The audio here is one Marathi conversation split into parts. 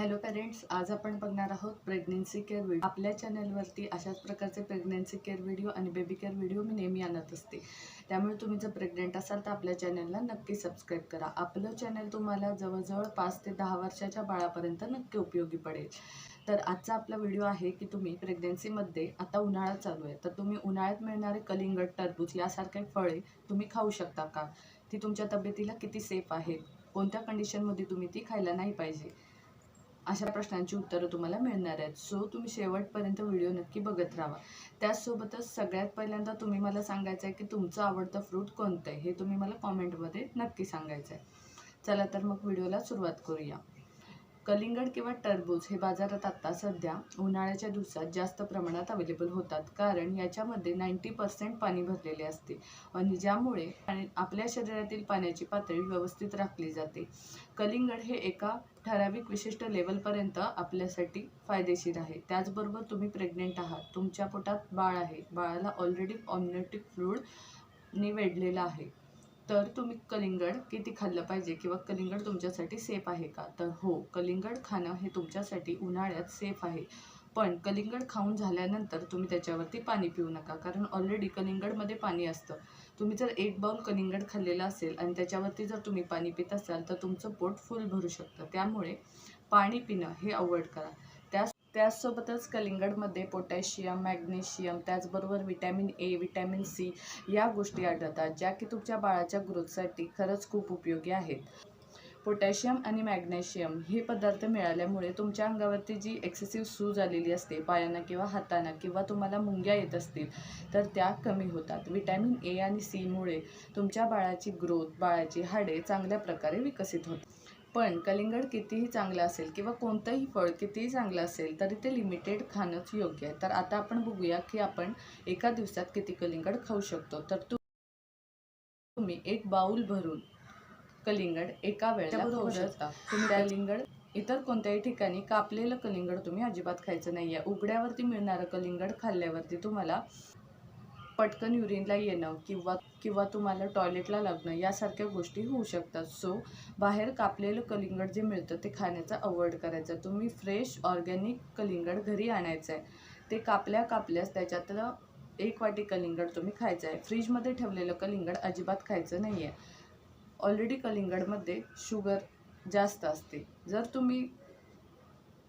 हॅलो पेरेंट्स आज आपण बघणार आहोत प्रेग्नेन्सी केअर व्हिडिओ. आपल्या चॅनलवरती अशाच प्रकारचे प्रेग्नेन्सी केअर व्हिडिओ आणि बेबी केअर व्हिडिओ मी नेहमी आणत असते. त्यामुळे तुम्ही जर प्रेग्नेंट असाल तर आपल्या चॅनलला नक्की सबस्क्राईब करा. आपलं चॅनल तुम्हाला जवळजवळ पाच ते दहा वर्षाच्या बाळापर्यंत नक्की उपयोगी पडेल. तर आजचा आपला व्हिडिओ आहे की तुम्ही प्रेग्नेन्सीमध्ये आता उन्हाळा चालू आहे. तर तुम्ही उन्हाळ्यात मिळणारे कलिंगड टरबूज यासारखे फळे तुम्ही खाऊ शकता का? ती तुमच्या तब्येतीला किती सेफ आहेत? कोणत्या कंडिशनमध्ये तुम्ही ती खायला नाही पाहिजे? अशा प्रश्नांची उत्तरं तुम्हाला मिळणार आहेत. सो तुम्ही शेवटपर्यंत व्हिडिओ नक्की बघत राहा. त्याचसोबतच सगळ्यात पहिल्यांदा तुम्ही मला सांगायचं आहे की तुमचं आवडतं फ्रूट कोणतं आहे हे तुम्ही मला कॉमेंटमध्ये नक्की सांगायचं आहे. चला तर मग व्हिडिओला सुरुवात करूया. कलिंगड किंवा टरबूज हे बाजारात आत्ता सध्या उन्हाळ्याच्या दिवसात जास्त प्रमाणात अवेलेबल होतात. कारण याच्यामध्ये नाईंटी पर्सेंट पाणी भरलेले असते. आणि ज्यामुळे आणि आपल्या शरीरातील पाण्याची पातळी व्यवस्थित राखली जाते. कलिंगड हे एका ठराविक विशिष्ट लेवलपर्यंत आपल्यासाठी फायदेशीर आहे. त्याचबरोबर तुम्ही प्रेग्नेंट आहात. तुमच्या पोटात बाळ आहे. बाळाला ऑलरेडी ऑमनेटिक फ्लूडने वेढलेलं आहे. तर तुम्ही कलिंगड किती खाल्लं पाहिजे किंवा कलिंगड तुमच्यासाठी सेफ आहे का? तर हो कलिंगड खाणं हे तुमच्यासाठी उन्हाळ्यात सेफ आहे. पण कलिंगड खाऊन झाल्यानंतर तुम्ही त्याच्यावरती पाणी पिऊ नका. कारण ऑलरेडी कलिंगडमध्ये पाणी असतं. तुम्ही जर एक बाउल कलिंगड खाल्लेलं असेल आणि त्याच्यावरती जर तुम्ही पाणी पित असाल तर तुमचं पोट फुल भरू शकतं. त्यामुळे पाणी पिणं हे अवॉइड करा. त्याचसोबतच कलिंगडमध्ये पोटॅशियम मॅग्नेशियम त्याचबरोबर विटॅमिन ए विटॅमिन सी या गोष्टी आढळतात ज्या की तुमच्या बाळाच्या ग्रोथसाठी खरंच खूप उपयोगी आहेत. पोटॅशियम आणि मॅग्नेशियम हे पदार्थ मिळाल्यामुळे तुमच्या अंगावरती जी एक्सेसिव्ह सूज आलेली असते पायांना किंवा हातांना किंवा तुम्हाला मुंग्या येत असतील तर त्या कमी होतात. विटॅमिन ए आणि सीमुळे तुमच्या बाळाची ग्रोथ बाळाची हाडे चांगल्या प्रकारे विकसित होतात. पण कलिंगड कितीही चांगलं असेल किंवा कोणतंही फळ कितीही चांगलं असेल तरी ते लिमिटेड खाणंच योग्य आहे. तर आता आपण बघूया की आपण एका दिवसात किती कलिंगड खाऊ शकतो. तर तु- तुम्ही एक बाऊल भरून कलिंगड एका वेळेला खाऊ शकता. तुम्ही कलिंगड इतर कोणत्याही ठिकाणी कापलेलं कलिंगड तुम्ही अजिबात खायचं नाही आहे उघड्यावरती मिळणारं कलिंगड खाल्ल्यावरती तुम्हाला पटकन युरिनला येणं किंवा किंवा तुम्हाला टॉयलेटला लागणं यासारख्या गोष्टी होऊ शकतात. सो बाहेर कापलेलं कलिंगड जे मिळतं ते खाण्याचा अवॉइड करायचं. तुम्ही फ्रेश ऑर्गॅनिक कलिंगड घरी आणायचं आहे ते कापल्या कापल्यास त्याच्यातलं एक वाटी कलिंगड तुम्ही खायचं आहे फ्रीजमध्ये ठेवलेलं कलिंगड अजिबात खायचं नाही आहे ऑलरेडी कलिंगडमध्ये शुगर जास्त असते. जर तुम्ही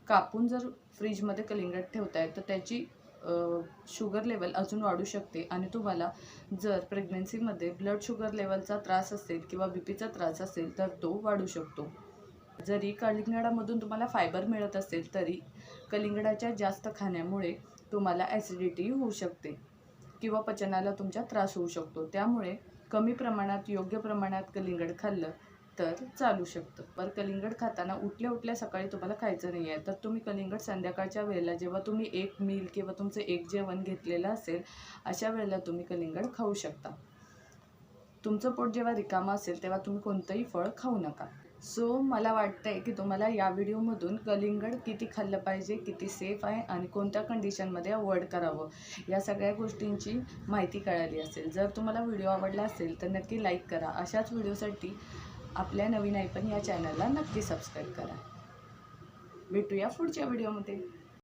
कापून जर फ्रीजमध्ये कलिंगड ठेवताय तर त्याची शुगर लेवल अजून वाढू शकते आणि तुम्हाला जर प्रेग्नन्सीमध्ये ब्लड शुगर लेवलचा त्रास असेल किंवा बी पीचा त्रास असेल तर तो वाढू शकतो. जरी कलिंगडामधून तुम्हाला फायबर मिळत असेल तरी कलिंगडाच्या जास्त खाण्यामुळे तुम्हाला ॲसिडिटी होऊ शकते किंवा पचनाला तुमचा त्रास होऊ शकतो. त्यामुळे कमी प्रमाणात योग्य प्रमाणात कलिंगड खाल्लं तर चालू शकतं. पर कलिंगड खाताना उठल्या उठल्या सकाळी तुम्हाला खायचं नाही आहे. तर तुम्ही कलिंगड संध्याकाळच्या वेळेला जेव्हा तुम्ही एक मील किंवा तुमचं एक जेवण घेतलेलं असेल अशा वेळेला तुम्ही कलिंगड खाऊ शकता. तुमचं पोट जेव्हा रिकामं असेल तेव्हा तुम्ही कोणतंही फळ खाऊ नका. सो मला वाटतं आहे की तुम्हाला या व्हिडिओमधून कलिंगड किती खाल्लं पाहिजे किती सेफ आहे आणि कोणत्या कंडिशनमध्ये अवॉइड करावं या सगळ्या गोष्टींची माहिती कळाली असेल. जर तुम्हाला व्हिडिओ आवडला असेल तर नक्की लाईक करा. अशाच व्हिडिओसाठी आपल्या नवीन ऐपण या चॅनलला नक्की सबस्क्राईब करा. भेटूया पुढच्या व्हिडिओमध्ये